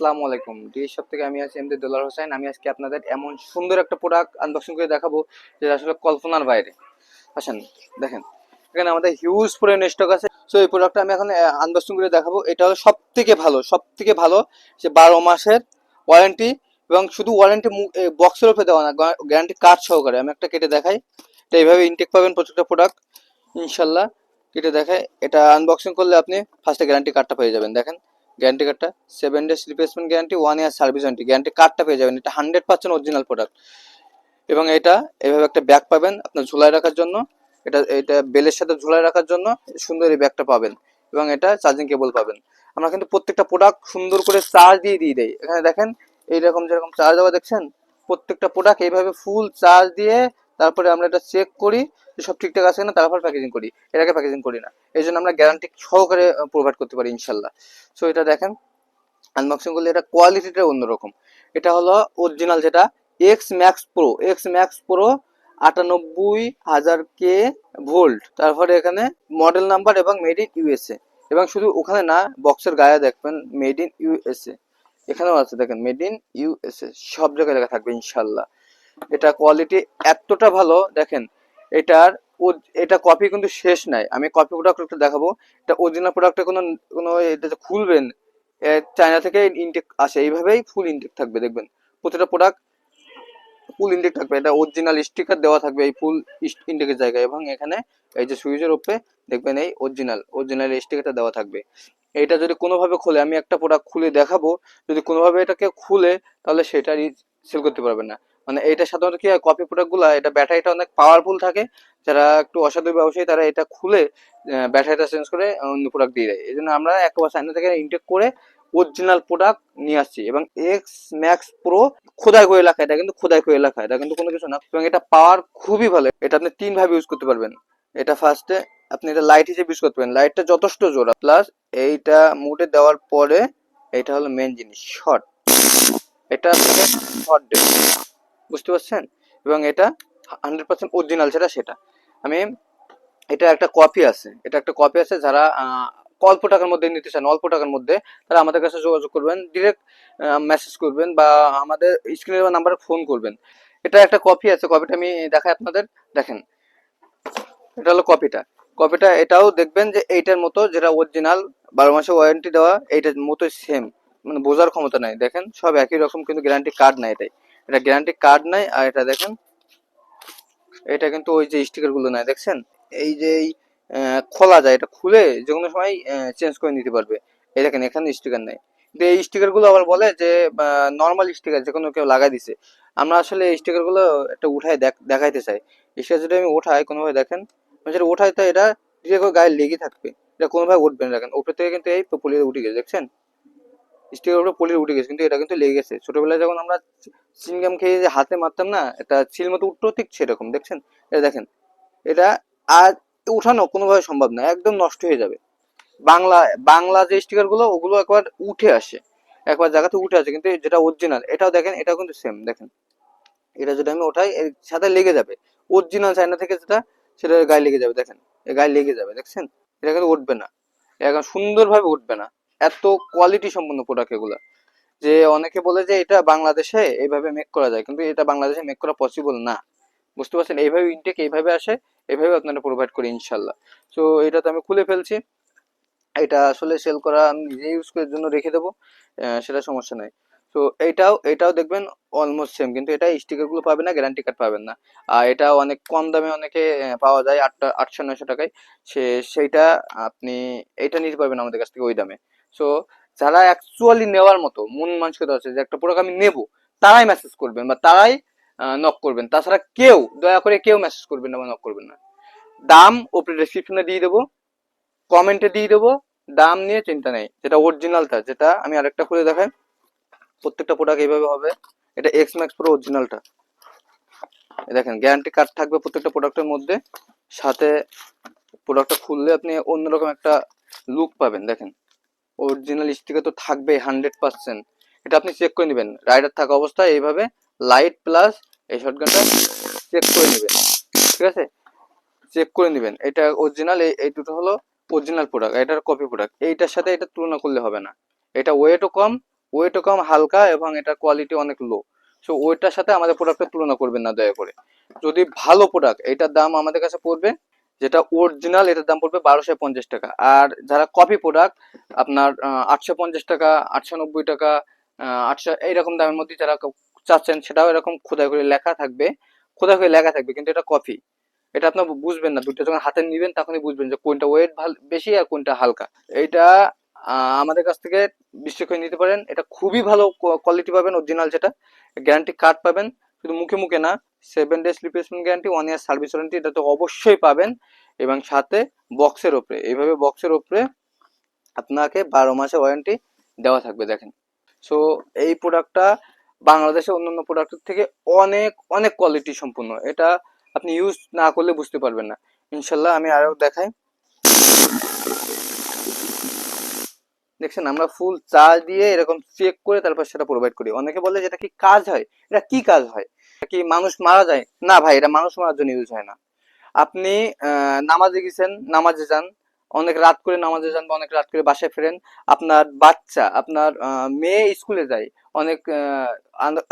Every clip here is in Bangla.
আসসালামু আলাইকুম। ডি শপ থেকে আমি আছি এমডি দোলার হোসেন। আমি আজকে আপনাদের এমন সুন্দর একটা প্রোডাক্ট আনবক্সিং করে দেখাবো, যেটা আসলে কল্পনার বাইরে। আসেন, দেখেন, এখানে আমাদের হিউজ পরিমাণ স্টক আছে। সো এই প্রোডাক্টটা আমি এখন আনবক্সিং করে দেখাবো। এটা হলো সব থেকে ভালো সব থেকে ভালো যে বারো মাসের ওয়ারেন্টি এবং শুধু ওয়ারেন্টি বক্সের উপরে দেওয়া না গ্যারান্টি কার্ড সহকারে। আমি একটা কেটে দেখাই। এটা এইভাবে ইনটেক পাবেন প্রত্যেকটা প্রোডাক্ট ইনশাল্লাহ, কেটে দেখায় এটা আনবক্সিং করলে আপনি ফার্স্টে গ্যারান্টি কার্ডটা পেয়ে যাবেন। দেখেন গ্যারান্টি কার্ডটা seven days replacement guarantee one year service warranty guarantee কার্ডটা পেয়ে যাবেন। এটা হান্ড্রেড পার্সেন্ট অরিজিনাল প্রোডাক্ট এবং এটা এভাবে একটা ব্যাগ পাবেন আপনার ঝুলায় রাখার জন্য। এটা এটা বেলের সাথে ঝুলায় রাখার জন্য সুন্দর এই ব্যাগটা পাবেন। এবং এটা চার্জিং কেবল পাবেন। আমরা কিন্তু প্রত্যেকটা প্রোডাক্ট সুন্দর করে চার্জ দিয়ে দিয়ে দেয় এখানে দেখেন, এইরকম যেরকম চার্জ দেওয়া দেখছেন, প্রত্যেকটা প্রোডাক্ট এইভাবে ফুল চার্জ দিয়ে তারপরে আমরা এটা চেক করি। যে সব ঠিকঠাক আছে না তারপর প্যাকেজিং করি। এর আগে প্যাকেজিং করি না। এই জন্য আমরা গ্যারান্টি সহকারে প্রোভাইড করতে পারি, ইনশাল্লাহ। সো এটা দেখেন আনবক্সিং করলে এটা কোয়ালিটিটা অন্যরকম। এটা হলো অরিজিনাল যেটা X Max Pro X Max Pro আটানব্বই হাজার কে ভোল্ট। তারপরে এখানে মডেল নাম্বার এবং মেড ইন ইউএসএ এবং শুধু ওখানে না বক্সের গায়ে দেখবেন মেড ইন ইউএসএ এখানেও আছে, দেখেন মেড ইন ইউএসএ সব জায়গায় লেখা থাকবে, ইনশাল্লাহ। এটা কোয়ালিটি এতটা ভালো, দেখেন এটার এটা কপি কিন্তু শেষ নাই। আমি কপি প্রোডাক্ট দেখাবো। এটা অরিজিনাল প্রোডাক্টে কোনো কোনো এটা যে খুলবেন চায়না থেকে ইনটেক আসে, এইভাবেই ফুল ইনটেক থাকবে, দেখবেন। প্রতিটা প্রোডাক্ট ফুল ইনটেক থাকবে। এটা অরিজিনাল স্টিকার দেওয়া থাকবে এই ফুল ইনটেকের জায়গায় এবং এখানে এই যে সুইচের ওপরে দেখবেন এই অরিজিনাল অরিজিনাল স্টিকারটা দেওয়া থাকবে। এটা যদি কোনোভাবে খুলে, আমি একটা প্রোডাক্ট খুলে দেখাবো। যদি কোনোভাবে এটাকে খুলে, তাহলে সেটা সেল করতে পারবেন না। মানে এটা সাধারণত কি হয় কপি প্রোডাক্টগুলো এটা ব্যাটারিটা অনেক পাওয়ারফুল থাকে। যারা একটু অসাধু ব্যবসায়ী, তারা এটা খুলে ব্যাটারিটা চেঞ্জ করে অন্য প্রোডাক্ট দিয়ে দেয়। এই জন্য আমরা একবার চাইনা থেকে ইনটেক করে অরিজিনাল প্রোডাক্ট নিয়ে আসছি এবং এক্স ম্যাক্স প্রো খোদাই করে লেখা, এটা কিন্তু খোদাই করে লেখা, এটা কিন্তু কোনো কিছু না। এবং এটা পাওয়ার খুবই ভালো, এটা আপনি তিন ভাবে ইউজ করতে পারবেন। এটা ফার্স্টে আপনি এটা লাইট হিসেবে ইউজ করতে পারেন লাইটটা যথেষ্ট জোড়া প্লাস এইটা মুডে দেওয়ার পরে, এটা হলো মেন জিনিস শর্ট এটা শর্ট দেবে। বুঝতে পারছেন? এবং এটা হান্ড্রেড পার্সেন্ট অরিজিনাল সেটা সেটা। আমি, এটা একটা কপি আছে। এটা একটা কপি আছে যারা অল্প টাকার মধ্যে নিতে চান, অল্প টাকার মধ্যে, তারা আমাদের কাছে যোগাযোগ করবেন ডিরেক্ট মেসেজ করবেন বা আমাদের স্ক্রিনের নাম্বারে ফোন করবেন। এটা একটা কপি আছে কপিটা আমি দেখাই আপনাদের। দেখেন, এটা হলো কপিটা কপিটা এটাও দেখবেন যে এইটার মতো যেটা অরিজিনাল বারো মাসে ওয়ারেন্টি দেওয়া, এইটার মতোই সেম মানে বোঝার ক্ষমতা নাই। দেখেন, সব একই রকম, কিন্তু গ্যারান্টি কার্ড নাই এটাই। এটা গ্যারান্টি কার্ড নাই, আর এটা দেখেন, এটা কিন্তু ওই যে স্টিকারগুলো নাই, দেখছেন? এই যে খোলা যায়, এটা খুলে যে কোনো সময় চেঞ্জ করে নিতে পারবে। এই দেখেন, এখানে স্টিকার নাই। কিন্তু এই স্টিকারগুলো আবার বলে যে নর্মাল স্টিকার যে কোনো কেউ লাগাই দিছে। আমরা আসলে এই স্টিকারগুলো একটা উঠায় দেখাইতে চাই। স্টিকার যদি আমি উঠাই, কোনোভাবে দেখেন যেটা উঠাই, তো এটা গায়ে লেগে থাকবে। এটা কোনোভাবে উঠবে না, দেখেন। উপর থেকে কিন্তু এই পলিয়ে উঠে গেছে, দেখছেন? স্টিকার উপরে পলিয়ে উঠে গেছে, কিন্তু এটা কিন্তু লেগে গেছে। ছোটবেলায় যখন আমরা চিনগাম খেয়ে যে হাতে মারতাম না এটা ছিল মতো উঠতো, ঠিক সেরকম, দেখছেন? এটা দেখেন, এটা আর উঠানো কোনোভাবে সম্ভব না, একদম নষ্ট হয়ে যাবে। বাংলা বাংলা যে স্টিকারগুলো ওগুলো একবার উঠে আসে, একবার জায়গাতে উঠে আসে, কিন্তু যেটা অরিজিনাল এটাও দেখেন, এটাও কিন্তু সেম দেখেন। এটা যদি আমি ওঠাই, এর সাথে লেগে যাবে। অরিজিনাল চায়না থেকে যেটা, সেটা গায়ে লেগে যাবে, দেখেন। গায়ে লেগে যাবে, দেখছেন? এটা কিন্তু উঠবে না। এখন সুন্দরভাবে উঠবে না। এত কোয়ালিটি সম্পন্ন প্রোডাক্ট এগুলো। যে অনেকে বলে যে এটা বাংলাদেশে এইভাবে মেক করা যায়, কিন্তু এটা বাংলাদেশে মেক করা পসিবল না। বুঝতে পারছেন? এইভাবে ইনটেক এইভাবে আসে, এইভাবে আপনারা প্রোভাইড করি ইনশাল্লাহ তো এটা তো আমি খুলে ফেলছি। এটা আসলে সেল করা আমি নিজে ইউজ করার জন্য রেখে দেবো সেটা সমস্যা নাই। তো এইটাও এটাও দেখবেন অলমোস্ট সেম কিন্তু এটা স্টিকারগুলো পাবেন না গ্যারান্টি কার্ড পাবেন না। আর এটা অনেক কম দামে অনেকে পাওয়া যায়, আটটা, আটশো, নয়শো টাকায়। সে, সেইটা আপনি, এটা নিতে পারবেন আমাদের কাছ থেকে ওই দামে। সো যারা অ্যাকচুয়ালি নেওয়ার মতো, মন মানসিকতা আছে যে একটা প্রোডাক্ট আমি নেব, তারাই মেসেজ করবেন বা তারাই নক করবেন। তাছাড়া কেউ, দয়া করে কেউ মেসেজ করবেন না বা নক করবেন না। দাম ওপরে ডেসক্রিপশনে দিয়ে দেবো কমেন্টে দিয়ে দেবো, দাম নিয়ে চিন্তা নেই। যেটা অরিজিনালটা যেটা আমি আরেকটা খুলে দেখাই। প্রত্যেকটা প্রোডাক্ট এইভাবে হবে। এটা এক্স ম্যাক্স প্রো অরিজিনালটা দেখেন গ্যারান্টি কার্ড থাকবে প্রত্যেকটা প্রোডাক্টের মধ্যে। সাথে প্রোডাক্টটা খুললে আপনি অন্যরকম একটা লুক পাবেন। দেখেন অরিজিনাল স্টিকার তো থাকবে হান্ড্রেড পার্সেন্ট এটা আপনি চেক করে নেবেন। রাইডার থাকা অবস্থায় এইভাবে লাইট প্লাস এই শর্টগানটা চেক করে নেবেন। ঠিক আছে? চেক করে নেবেন। এটা অরিজিনাল এই দুটো হলো অরিজিনাল প্রোডাক্ট এটার কপি প্রোডাক্ট এইটার সাথে এটা তুলনা করলে হবে না। এটা ওয়েটও কম ওয়েটও কম হালকা এবং এটার কোয়ালিটি অনেক লো সো ওইটার সাথে আমাদের প্রোডাক্টের তুলনা করবেন না দয়া করে। যদি ভালো প্রোডাক্ট এটার দাম আমাদের কাছে পড়বে যেটা অরিজিনাল এটার দাম পড়বে বারোশো পঞ্চাশ টাকা। আর যারা কপি প্রোডাক্ট আপনার আটশো পঞ্চাশ টাকা আটশো নব্বই টাকা আটশো এইরকম দামের মধ্যে যারা চাচ্ছেন সেটাও এরকম খোদাই করে লেখা থাকবে। খোদাই করে লেখা থাকবে কিন্তু এটা কপি এটা আপনার বুঝবেন না। দুটো যখন হাতে নিবেন তখনই বুঝবেন যে কোনটা ওয়েট ভালো বেশি আর কোনটা হালকা। আহ, আমাদের কাছ থেকে বিশ্বাস করে নিতে পারেন। এটা খুবই ভালো কোয়ালিটি পাবেন অরিজিনাল যেটা। গ্যারান্টি কার্ড পাবেন। শুধু মুখে মুখে না seven days replacement guarantee one year service warranty এটা তো অবশ্যই পাবেন। এবং সাথে বক্সের ওপরে এইভাবে বক্সের ওপরে আপনাকে বারো মাসে ওয়ারেন্টি দেওয়া থাকবে, দেখেন। সো এই প্রোডাক্টটা বাংলাদেশের অন্যান্য প্রোডাক্টের থেকে অনেক অনেক কোয়ালিটি সম্পূর্ণ। এটা আপনি ইউজ না করলে বুঝতে পারবেন না। ইনশাল্লাহ আমি আরও দেখাই। দেখছেন, আমরা ফুল চার্জ দিয়ে এরকম চেক করে তারপর সেটা প্রোভাইড করি। অনেকে বলে যে এটা কি কাজ হয়? এটা কি কাজ হয়? কি মানুষ মারা যায়? না ভাই, এটা মানুষ মারার জন্য ইউজ হয় না। আপনি নামাজে গেছেন, নামাজে যান অনেক রাত করে নামাজে যান বা অনেক রাত করে বাসায় ফেরেন, আপনার বাচ্চা, আপনার মেয়ে স্কুলে যায়, অনেক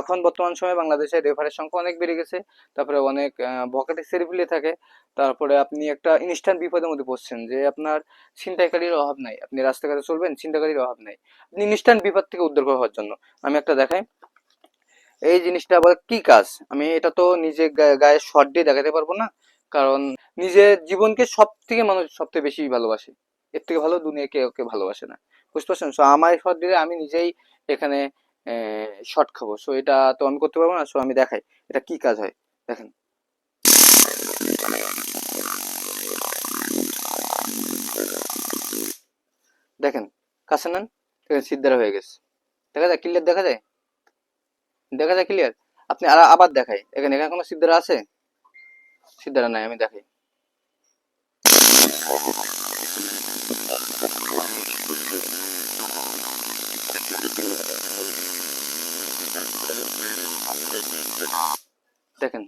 এখন বর্তমান সময়ে বাংলাদেশে রেফারের সংখ্যা অনেক বেড়ে গেছে, তারপরে অনেক ভকেটে সেরিফিলে থাকে, তারপরে আপনি একটা ইনস্ট্যান্ট বিপদের মধ্যে পড়ছেন যে আপনার ছিনতাইকারীর অভাব নাই, আপনি রাস্তাঘাটে চলবেন, ছিনতাইকারীর অভাব নাই। আপনি ইনস্ট্যান্ট বিপদ থেকে উদ্ধার হওয়ার জন্য। আমি একটা দেখাই। এই জিনিসটা আবার কি কাজ? আমি এটা তো নিজে গায়ে শর্ট দিয়ে দেখাতে পারব না। কারণ নিজের জীবনকে সব থেকে মানুষ সবথেকে বেশি ভালোবাসে। এর থেকে ভালো দুনিয়া কেউ কেউ ভালোবাসে না। বুঝতে পারছেন? সো আমার শর্ট দিলে আমি নিজেই এখানে শর্ট খাব। সো এটা তো আমি করতে পারব না। সো আমি দেখাই এটা কি কাজ হয়। দেখেন। দেখেন, কাছে নেন সিদ্ধারা হয়ে গেছে। দেখা যায় ক্লিয়ার দেখা যায়? দেখা যায় ক্লিয়ার আপনি আবার দেখাই। এখানে এখানে কোনো সিদ্ধারা আছে? সিদ্ধারা নাই, আমি দেখি। দেখেন,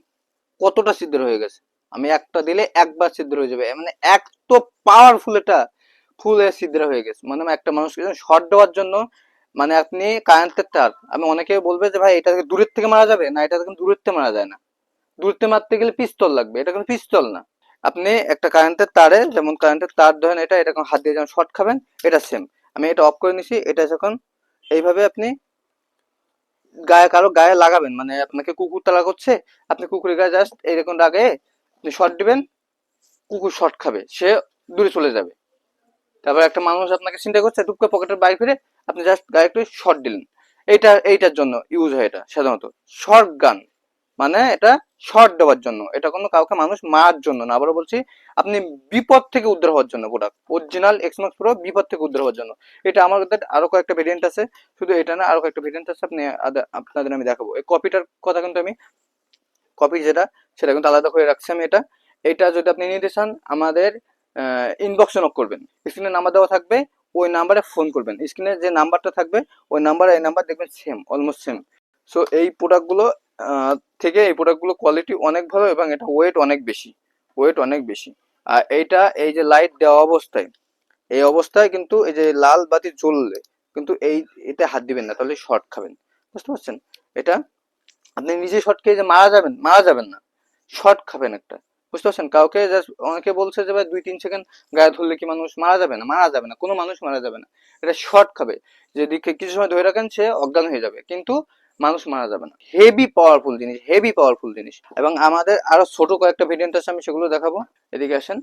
কতটা সিদ্ধ হয়ে গেছে। আমি একটা দিলে একবার সিদ্ধ হয়ে যাবে। মানে এত পাওয়ারফুল এটা ফুল সিদ্ধ হয়ে গেছে। মানে একটা মানুষকে শর্ট দেওয়ার জন্য মানে আপনি কারেন্টের তার, আমি অনেকে বলবে যে, ভাই, এটা দূরের থেকে মারা যাবে? না, এটা দূরের থেকে মারা যায় না। দূরত্বে মারতে গেলে পিস্তল লাগবে, এটা কোনো পিস্তল না। আপনি একটা কারেন্টের তারে, যেমন কারেন্টের তার ধরেন এটা এটা হাত দিয়ে যেমন শর্ট খাবেন, এটা সেম আমি এটা অফ করে নিছি, এটা যখন এইভাবে আপনি গায়ে কারও গায়ে লাগাবেন মানে আপনাকে কুকুর তালা করছে, আপনি কুকুরের গায়ে জাস্ট এইরকম আগে আপনি শর্ট দিবেন, কুকুর শর্ট খাবে, সে দূরে চলে যাবে। তারপর একটা মানুষ আপনাকে চিন্তা করছে টুক করে পকেটের বাইরে ফিরে, আপনি জাস্ট গায়ে একটু শর্ট দিলেন। এইটা, এইটার জন্য ইউজ হয় এটা, সাধারণত। শর্ট গান মানে এটা শর্ট দেওয়ার জন্য। এটা কোনো কাউকে মানুষ মারার জন্য না। আবারও বলছি, আপনি বিপদ থেকে উদ্ধার হওয়ার জন্য প্রোডাক্ট অরিজিনাল এক্সমাক্স প্রো বিপদ থেকে উদ্ধার হওয়ার জন্য। এটা আমার আরও কয়েকটা ভেরিয়েন্ট আছে। শুধু এটা না, আরও কয়েকটা ভেরিয়েন্ট আছে। আপনি আপনাদের আমি দেখাবো। এই কপিটার কথা কিন্তু আমি কপি যেটা, সেটা কিন্তু আলাদা করে রাখছি আমি এটা। এটা যদি আপনি নিতে চান, আমাদের ইনবক্সে নক করবেন। স্ক্রিনে নাম্বার দেওয়া থাকবে, ওই নাম্বারে ফোন করবেন। স্ক্রিনে যে নাম্বারটা থাকবে, ওই নাম্বারে এই নাম্বার দেখবেন সেম অলমোস্ট সেম সো এই প্রোডাক্টগুলো থেকে এই প্রোডাক্টগুলো কোয়ালিটি অনেক ভালো এবং এটা ওয়েট অনেক বেশি ওয়েট অনেক বেশি। আর এইটা এই যে লাইট দেওয়া অবস্থায়, এই অবস্থায় কিন্তু এই যে লাল বাতি জ্বললে কিন্তু এই, এতে হাত দিবেন না, তাহলে শর্ট খাবেন। বুঝতে পারছেন? এটা আপনি নিজে শর্ট খেয়ে যে মারা যাবেন মারা যাবেন না। শর্ট খাবেন একটা। বুঝতে পারছেন? কাউকে অনেকে বলছে যে ভাই দুই তিন সেকেন্ড গায়ে ধরলে কি মানুষ মারা যাবে না? মারা যাবে না। কোনো মানুষ মারা যাবে না। এটা শর্ট খাবে। যদি কে- কিছু সময় ধরে রাখেন, সে অজ্ঞান হয়ে যাবে। কিন্তু মানুষ মারা যাবে না। হেভি পাওয়ারফুল জিনিস হেভি পাওয়ারফুল জিনিস। এবং আমাদের আরও ছোট কয়েকটা ভেরিয়েন্ট আছে, আমি সেগুলো দেখাবো। এদিকে আসেন।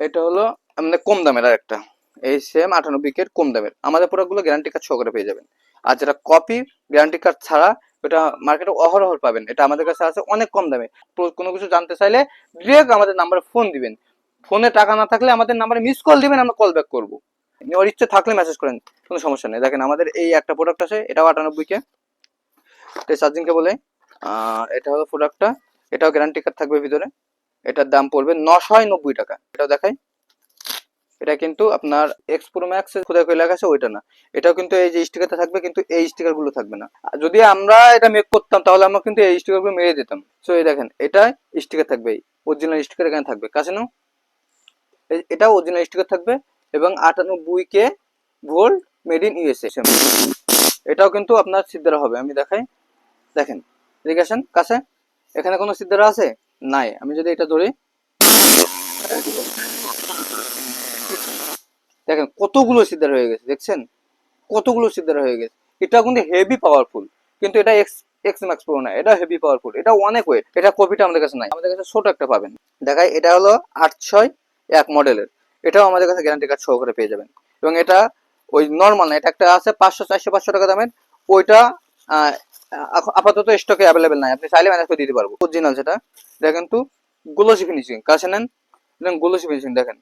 এটা হলো আমাদের কম দামের আর একটা। এই সেম আটানব্বই কের কম দামের। আমাদের প্রোডাক্টগুলো গ্যারান্টি কার্ড সহকারে পেয়ে যাবেন। আর যেটা কপি গ্যারান্টি কার্ড ছাড়া, এটা মার্কেটে অহরহ পাবেন। এটা আমাদের কাছে আছে অনেক কম দামে। কোনো কিছু জানতে চাইলে ডিরেক্ট আমাদের নাম্বারে ফোন দিবেন। ফোনে টাকা না থাকলে আমাদের নাম্বারে মিস কল দিবেন, আমরা কল ব্যাক করব। নেওয়ার ইচ্ছে থাকলে মেসেজ করেন কোনো সমস্যা নেই। দেখেন আমাদের এই একটা প্রোডাক্ট আছে এটাও আটানব্বই কে চার্জিং কে বলে আহ, এটা হলো প্রোডাক্টটা এটাও গ্যারান্টি কার্ড থাকবে ভিতরে। এটার দাম পড়বে নশো নব্বই টাকা। এটাও দেখাই। এটা কিন্তু আপনার এক্স প্রো ম্যাক্স কোথায় কোথায় লেখা আছে ওইটা না। এটাও কিন্তু এই যে স্টিকারটা থাকবে কিন্তু এই স্টিকারগুলো থাকবে না। যদি আমরা এটা মেক করতাম তাহলে আমরা কিন্তু এই স্টিকারগুলো মেরে দিতাম। সো এই দেখেন এটা স্টিকার থাকবে অরিজিনাল স্টিকার এখানে থাকবে। কাছে নাও। এটাও অরিজিনাল স্টিকার থাকবে এবং আটানব্বই K volt made in USA এটাও কিন্তু আপনার সিদ্ধারা হবে, আমি দেখাই। দেখেন এদিকে কাছে? এখানে কোনো সিদ্ধারা আছে? নাই। আমি যদি এটা ধরি, দেখেন, কতগুলো সিদ্ধার হয়ে গেছে, দেখছেন? কতগুলো সিদ্ধার হয়ে গেছে। এটা কিন্তু হেভি পাওয়ারফুল কিন্তু এটা এক্স এক্স ম্যাক্স প্রো না, এটা হেভি পাওয়ারফুল এটা অনেক ওয়েট এটা কপিটা আমাদের কাছে নাই। আমাদের কাছে ছোট একটা পাবেন। দেখাই, এটা হলো আট ছয় এক মডেলের এটাও আমাদের কাছে গ্যারান্টি কার্ড সহকারে পেয়ে যাবেন। এবং এটা ওই নর্মাল না, এটা একটা আছে পাঁচশো, চারশো, পাঁচশো টাকা দামের। ওইটা আপাতত স্টকে অ্যাভেলেবেল নাই। আপনি চাইলে ম্যানেজ করে দিতে পারব। অরিজিনাল সেটা এটা কিন্তু গ্লোসি ফিনিশিং কাছে নেন গ্লোসি ফিনিশিং দেখেন।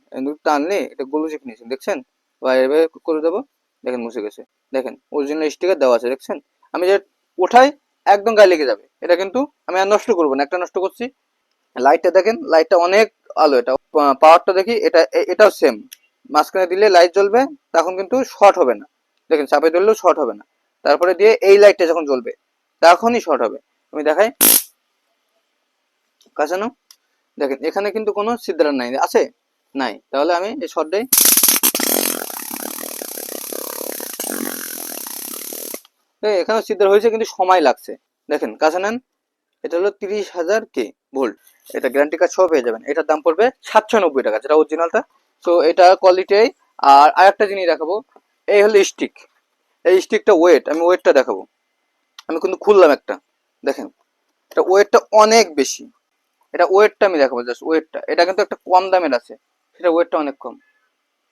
টানলে এটা গ্লোসি ফিনিশিং দেখছেন? এভাবে করে দেবো, দেখেন মুছে গেছে। দেখেন অরিজিনাল স্টিকার দেওয়া আছে, দেখছেন? আমি যে ওঠাই, একদম গায়ে লেগে যাবে। এটা কিন্তু আমি আর নষ্ট করব না, একটা নষ্ট করছি। লাইটটা দেখেন লাইটটা অনেক আলো, এটা পাওয়ারটা দেখি, এটা, এটাও সেম মাঝখানে দিলে লাইট জ্বলবে, তখন কিন্তু শর্ট হবে না। দেখেন, চাপে ধরলেও শর্ট হবে না। তারপরে দিয়ে এই লাইটটা যখন জ্বলবে, তখনই শর্ট হবে। আমি দেখাই। কাছে নাও দেখেন, এখানে কিন্তু কোনো সিদ্ধার নাই। আছে? নাই। তাহলে আমি এই শর্টটাই এখানে সিদ্ধার হয়েছে, কিন্তু সময় লাগছে। দেখেন কাছে নেন। এটা হলো তিরিশ হাজার কে? ভোল্ট এটা গ্যারান্টি কার্ড সহ পেয়ে যাবেন। এটার দাম পড়বে সাতশো নব্বই টাকা, যেটা অরিজিনালটা তো এটা কোয়ালিটি আর আরেকটা জিনিস দেখাবো। এই হলো স্টিক এই স্টিকটা ওয়েট আমি ওয়েটটা দেখাবো। আমি কিন্তু খুললাম একটা। দেখেন, এটা ওয়েটটা অনেক বেশি। এটা ওয়েটটা আমি দেখাবো জাস্ট ওয়েটটা এটা কিন্তু একটা কম দামের আছে। সেটা ওয়েটটা অনেক কম।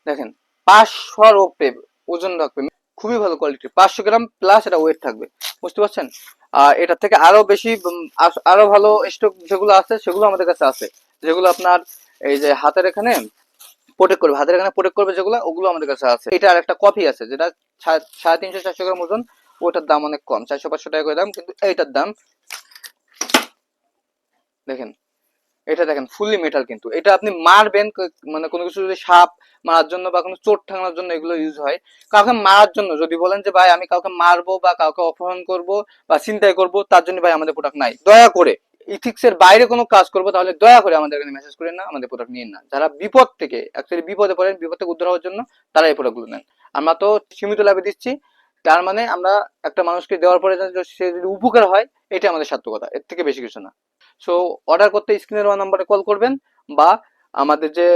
দেখেন, পাঁচশোর ওপরে ওজন রাখবে। খুবই ভালো কোয়ালিটি পাঁচশো গ্রাম প্লাস এটা ওয়েট থাকবে। বুঝতে পারছেন? এটার থেকে আরও বেশি আরও ভালো স্টক যেগুলো আছে, সেগুলো আমাদের কাছে আছে। যেগুলো আপনার এই যে হাতের এখানে প্রোটেক্ট করবে, হাতের এখানে প্রোটেক্ট করবে যেগুলো, ওগুলো আমাদের কাছে আছে। এটা আর একটা কপি আছে, যেটা সাড়ে তিনশো, চারশো গ্রাম ওজন। ওটার দাম অনেক কম, চারশো, পাঁচশো টাকা করে দাম, কিন্তু এইটার দাম দেখেন, এটা দেখেন ফুললি মেটাল কিন্তু। এটা আপনি মারবেন মানে কোনো কিছু যদি সাপ মারার জন্য বা কোনো চোট ঠাঙানোর জন্য এগুলো ইউজ হয়। কাউকে মারার জন্য, যদি বলেন যে, ভাই, আমি কাউকে মারবো বা কাউকে অপহরণ করব বা চিন্তাই করব, তার জন্য ভাই আমাদের প্রোডাক্ট নাই। দয়া করে ইথিক্স এর বাইরে কোনো কাজ করব, তাহলে দয়া করে আমাদের এখানে মেসেজ করেন না, আমাদের প্রোডাক্ট নিন না। যারা বিপদ থেকে অ্যাকচুয়ালি বিপদে পড়েন, বিপদ থেকে উদ্ধার হওয়ার জন্য তারা এই প্রোডাক্টগুলো নেন। আমরা তো সীমিত লাভে দিচ্ছি, তার মানে আমরা একটা মানুষকে দেওয়ার পরে সে যদি উপকার হয় এটা আমাদের সার্থকতা, এর থেকে বেশি কিছু না। সো অর্ডার করতে স্ক্রিনের ওয়ান নাম্বারে কল করবেন বা আমাদের যে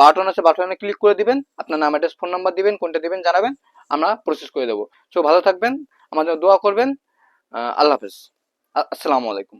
বাটন আছে বাটনে ক্লিক করে দিবেন, আপনার নাম অ্যাড্রেস ফোন নাম্বার দিবেন, কোনটা দিবেন জানাবেন, আমরা প্রসেস করে দেবো। সো ভালো থাকবেন আমাদের দোয়া করবেন আল্লাহ হাফেজ। আসসালামু আলাইকুম।